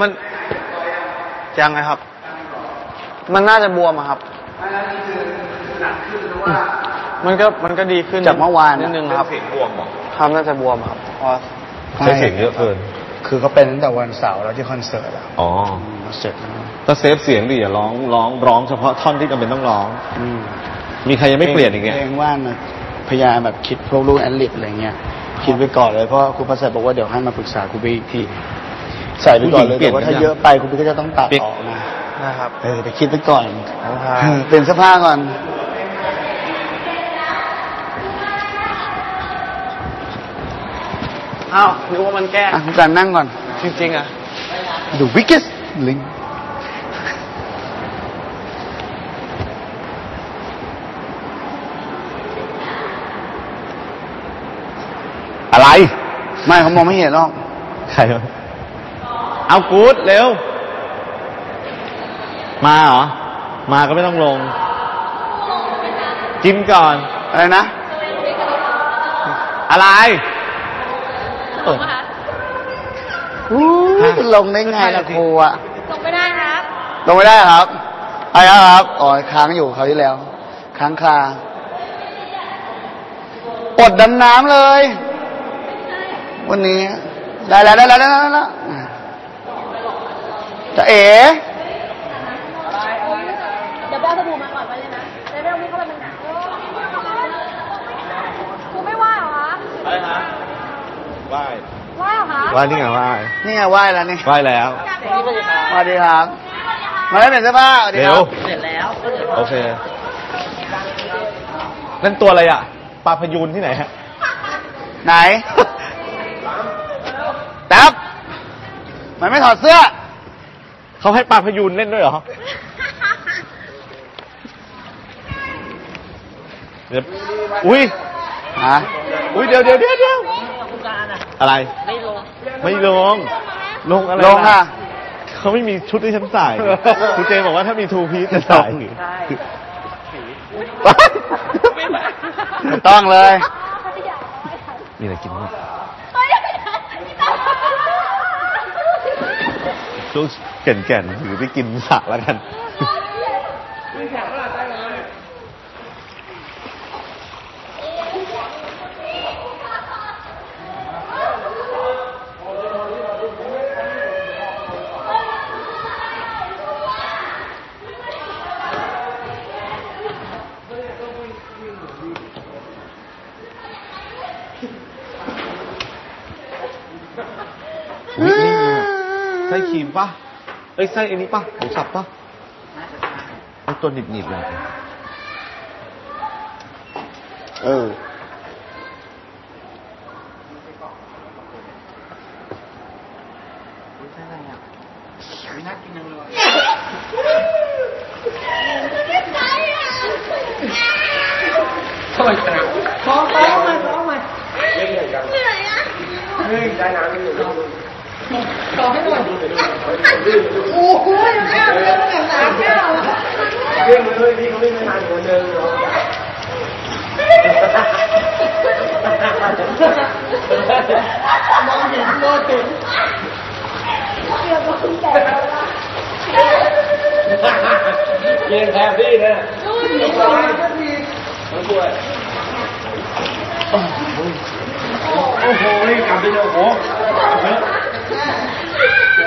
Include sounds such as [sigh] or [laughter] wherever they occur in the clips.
มันยังไงครับ มันน่าจะบวมอะครับ มันก็มันก็ดีขึ้นจากเมื่อวานนิอะดนึงครับเสียงบวมเหรอครับน่าจะบวมครับเพราะว่าใช้เสียงเยอะเกิน คือเขาเป็นตั้งแต่วันเสาร์แล้วที่คอนเสิร์ตอะอ๋อมาเสร็จแล้วก็เซฟเสียงดิอย่าร้องร้องร้องเฉพาะท่อนที่จำเป็นต้องร้องอืมมีใครยังไม่เปลี่ยนอีกเนี่ยเพลงว่านนะพยายามแบบคิดพวกลูกแอนลิปอะไรเงี้ยคิดไปก่อนเลยเพราะครูพัสดิ์บอกว่าเดี๋ยวให้มาปรึกษาครูบีอีกที ใส่ไปก่อนเลยผู้หญิงเปลี่แต่ยนว่าถ้ากันยัง เยอะไปครูบีก็จะต้องตัดเปลี่ยนออกนะนะครับ เออไปคิดไปก่อนครับ เออเปลี่ยนเสื้อผ้าก่อน อ้าวนึกว่ามันแก้ อะคุณการนั่งก่อน จริงๆอะ The Weakest Link อะไร ไม่เขามองไม่เห็นหรอก ใครวะ เอากู๊ดเร็ว มาเหรอ มาก็ไม่ต้องลงกินก่อน อะไรนะ อะไรเอออู้ยลงได้ไงล่ะครูอะลงไม่ได้ครับ ลงไม่ได้ครับอะไรครับอ๋อค้างอยู่เขาวที่แล้ว ค้างคาอดดำน้ำเลย วันนี้ ได้แล้วได้แล้วได้แล้วได้แล้วอะ จะเอ๋เดี๋ยวไปเอาสบู่มาก่อนไปเลยนะเดี๋ยวไม่ต้องมีเข้าไปมันหนาวครูไม่ไหวเหรอคะอะไรฮะไหว้ไหวเหรอคะไหว้นี่ไงไหว้นี่ไงไหว้แล้วนี่ไหว้แล้วสวัสดีครับ มาได้เป็นเสื้อผ้าสวัสดีคเร็รัวบเสร็จแล้วโอเคนั่นตัวอะไรอะปลาพยูนที่ไหนฮะ ไหนแท็บมันไม่ถอดเสื้อ เขาให้ปลาพยูนเล่นด้วยเหรอเดี๋ยวอุ้ยฮะอุ้ยเดี๋ยวเดี๋ยวเดี๋ยวเดี๋ยวอะไร ไม่ลง ไม่ลง ลงอะไรลงค่ะเขาไม่มีชุดที่ฉันใส่คุณเจบอกว่าถ้ามีทูพีซจะใส่ไม่ต้องเลย มีอะไรกินบ้าง ช่วงแก่นๆถือไปกินสระแล้วกัน อุ๊ยนี่ไงไส้ ครีมปะเอ้ยไส้อันนี้ปะหมูสับปะไอตัวหนิบๆเลยเออโอ้โหนี่กลับไปเลยโอ้โหอย่างนี้ไม่ไม่ ค่อยสดใสเลยคุณแม่วิ่งกลับว่าเดี๋ยวไม่มีเนี่ยวิ่งหลังมาละมาวิ่งไปเห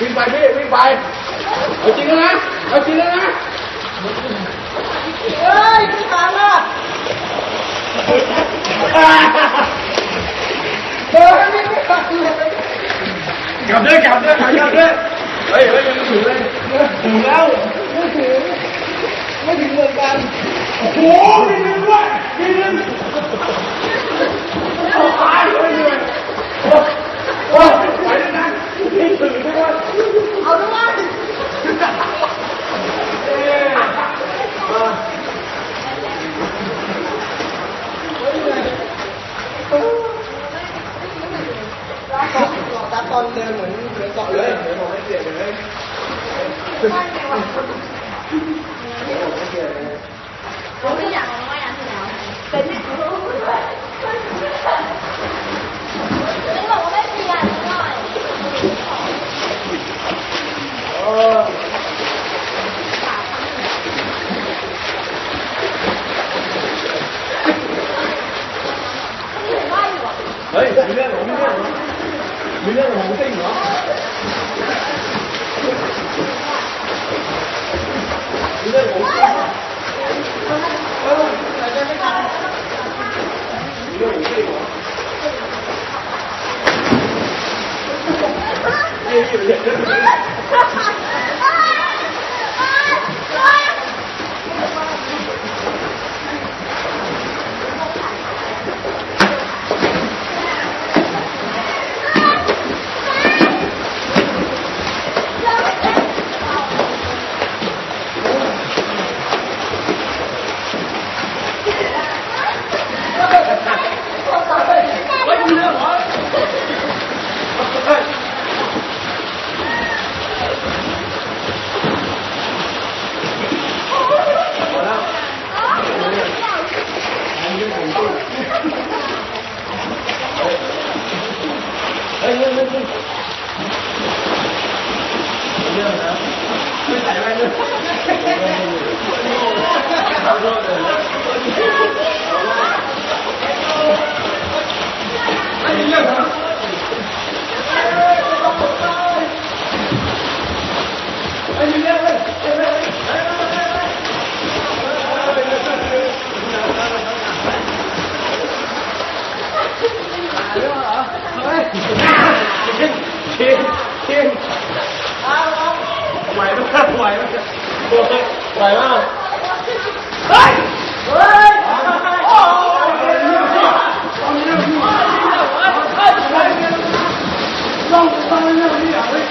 วิ่งไปพี่วิ่งไปเอาจริงแล้วนะเอาจริงแล้วนะกลับด้วยกลับด้วยกลับด้วยเฮ้ยเฮ้ยยังไม่ถึงเลยถึงแล้วไม่ถึงไม่ถึงเหมือนกันโอ้โหมีเงินด้วยมีเงินโอ้ตายเลยเลย 我跟你讲，我跟你讲，会我。哦。他。明天，明天，明天啊，我等你啊。Yeah. [laughs] 停停停！啊，你，来 [laughs]